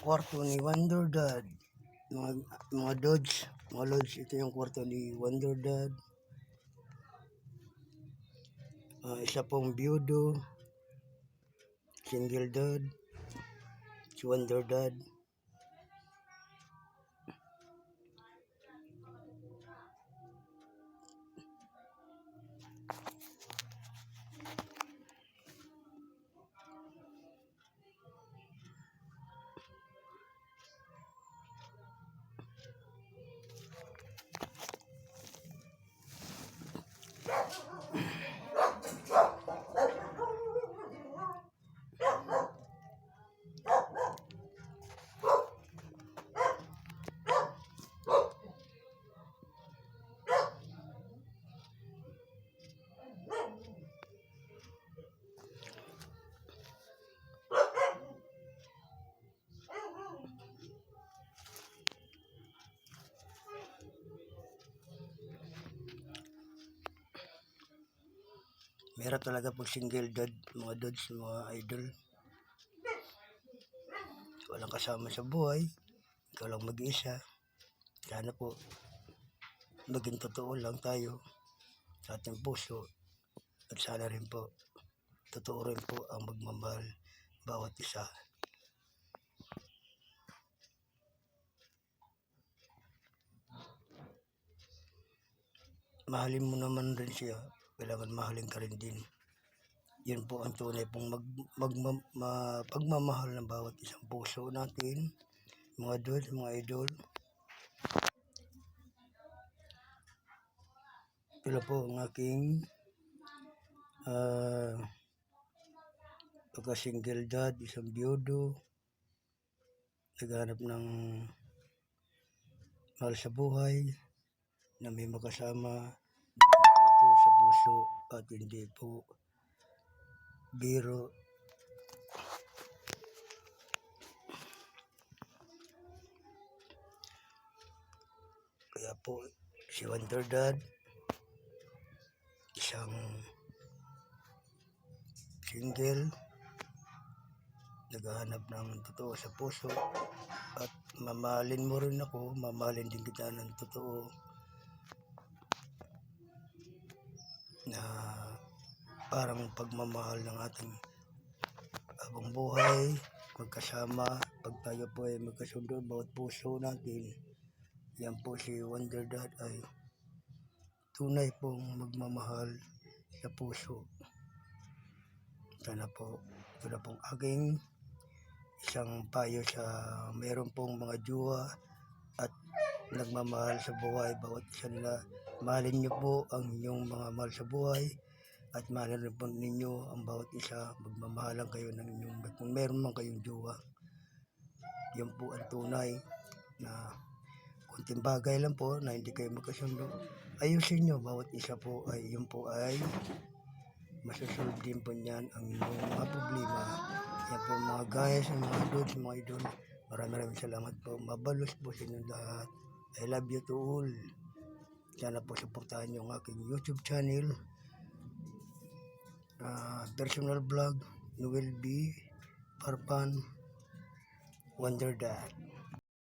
kwarto ni Wonder Dad. Mga, mga Dodge, mga Lods, ito yung kwarto ni Wonder Dad. Ah, isa pong biyudo, single dad, si Wonder Dad. Meron talaga po single dad, mga Dodge, mga idol. Walang kasama sa buhay. Ikaw lang mag-isa. Sana po, maging totoo lang tayo sa ating puso. At sana rin po, totoo rin po ang magmamahal bawat isa. Mahalin mo naman rin siya. Kailangan mahalin ka rin din. Yun po ang tunay pong mag, mag, ma, pagmamahal ng bawat isang puso natin. Mga idol, mga idol. Ito po ang aking ah pagka-single dad, isang biyudo. Naghanap ng mahal sa buhay na may makasama puso at hindi po biro. Kaya po si Wonder Dad isang single naghahanap ng totoo sa puso at mamahalin mo rin ako, mamahalin din kita ng totoo na parang pagmamahal ng ating habang buhay, magkasama, pag tayo po ay magkasundo, bawat puso natin, yan po si Wonder Dad ay tunay pong magmamahal sa puso. Sana po, ito pong aking isang payo sa meron pong mga juwa at nagmamahal sa buhay bawat isa nila. Mahalin niyo po ang inyong mga mahal sa buhay at mahalin po ninyo ang bawat isa. Magmamahalan kayo ng inyong kung meron man kayong juwa. Yan po ang tunay na kunting bagay lang po na hindi kayo magkasundo. Ayusin nyo, bawat isa po ay yun po ay masusolve din po niyan ang inyong mga problema. Yan po mga guys, mga dudes, mga idol. Maraming maraming salamat po. Mabalos po sa inyo lahat. I love you to all. Sana po supportahan niyo ang aking YouTube channel. Ah, personal vlog, Noel B. Parpan, Wonder Dad.